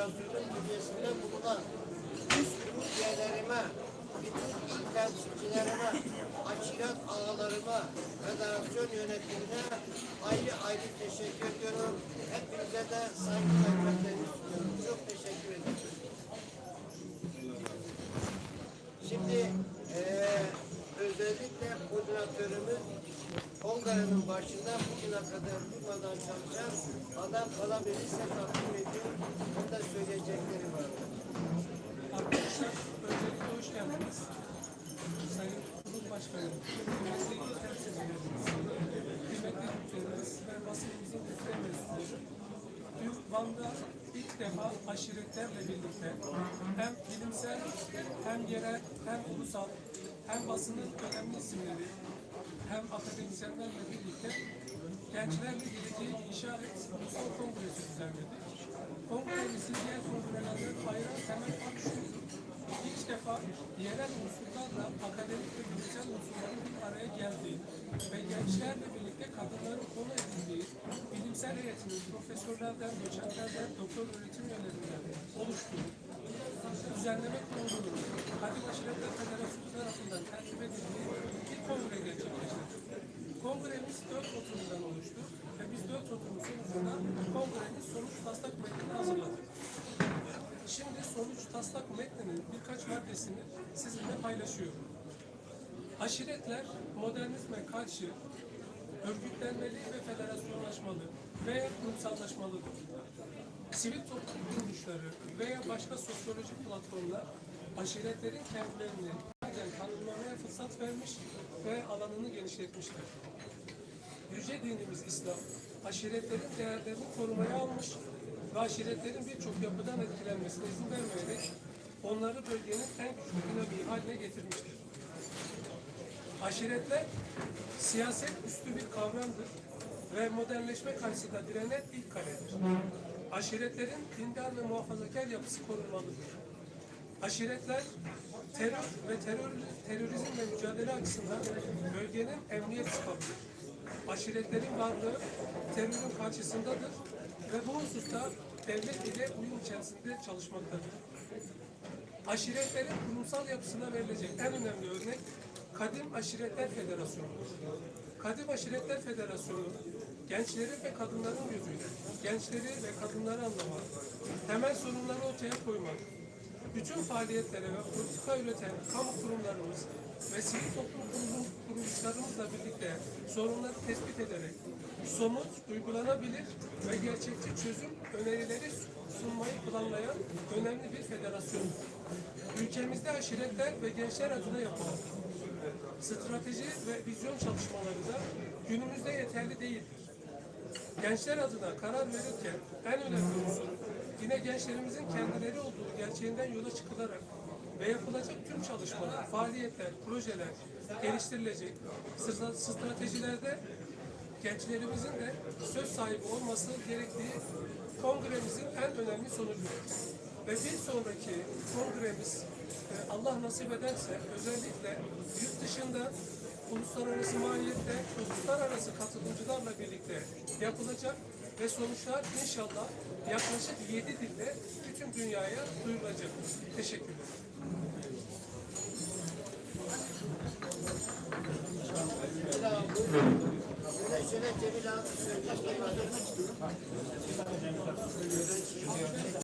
Federasyonu bünyesinde bulunan üst grup üyelerime, bütün il temsilcilerime, açilat ağalarıma, federasyon yönetimine ayrı ayrı teşekkür ediyorum. Hepinize de saygı ve hürmetlerimi. Çok teşekkür ederim. Şimdi eee özellikle koordinatörümüz kongrenin başında bugüne kadar durmadan çalışan adam kalabilirse takdim ediyor. Sayın Kurul Başkanım, mesleki temsilcilerimiz, kıymetli büyüklerimiz ve basınımızın muhterem mensupları. Dün Van'da ilk defa aşiretlerle birlikte hem bilimsel hem yerel hem ulusal hem basının önemli isimleri hem akademisyenlerle birlikte gençlerle geleceği inşa et ulusal kongresi düzenledik. Kongremizin defa yerel unsurlarla akademik ve bilimsel unsurların bir araya geldiği ve gençlerle birlikte kadınların konu edindiği bilimsel heyetinin profesörlerden, doçentlerden, doktor öğretim üyelerinden oluştuğu düzenleme kurulunun Kadim Aşiretler Federasyonu tarafından tertip edildiği bir kongre gerçekleştirdik. Kongremiz dört oturumdan oluştu ve biz dört oturum sonucunda kongrenin sonuç taslak metnini hazırladık. Taslak metninin birkaç maddesini sizinle paylaşıyorum. Aşiretler modernizme karşı örgütlenmeli ve federasyonlaşmalı veya kurumsallaşmalıdır. Sivil toplum kuruluşları veya başka sosyolojik platformlar aşiretlerin kendilerini tanımlamaya fırsat vermiş ve alanını genişletmiştir. Yüce dinimiz İslam, aşiretlerin değerlerini korumaya almış ve aşiretlerin birçok yapıdan etkilenmesine izin vermeyerek onları bölgenin en güçlü dinamiği haline getirmiştir. Aşiretler siyaset üstü bir kavramdır ve modernleşme karşısında direnen ilk kaledir. Aşiretlerin dindar ve muhafazakar yapısı korunmalıdır. Aşiretler terör ve terör, terörizmle mücadele açısından bölgenin emniyet sıfatıdır. Aşiretlerin varlığı terörün karşısındadır ve bu hususta devlet ile uyum içerisinde çalışmaktadır. Aşiretlerin kurumsal yapısına verilecek en önemli örnek Kadim Aşiretler Federasyonu'dur. Kadim Aşiretler Federasyonu, gençlerin ve kadınların gözüyle gençleri ve kadınları anlamak, temel sorunları ortaya koymak, bütün faaliyetlere ve politika üreten kamu kurumlarımız ve sivil toplum kuruluşlarımızla birlikte sorunları tespit ederek somut, uygulanabilir ve gerçekçi çözüm önerileri sunmayı planlayan önemli bir federasyondur. Ülkemizde aşiretler ve gençler adına yapılan strateji ve vizyon çalışmaları da günümüzde yeterli değildir. Gençler adına karar verirken en önemli unsur yine gençlerimizin kendileri olduğu gerçeğinden yola çıkılarak ve yapılacak tüm çalışmalar, faaliyetler, projeler geliştirilecek stra- stratejilerde gençlerimizin de söz sahibi olması gerektiği kongremizin en önemli sonucudur. Ve bir sonraki kongremiz e, Allah nasip ederse özellikle yurt dışında uluslararası maliyette uluslararası katılımcılarla birlikte yapılacak ve sonuçlar inşallah yaklaşık 7 dilde bütün dünyaya duyurulacak. Abi buyurun. Şöyle.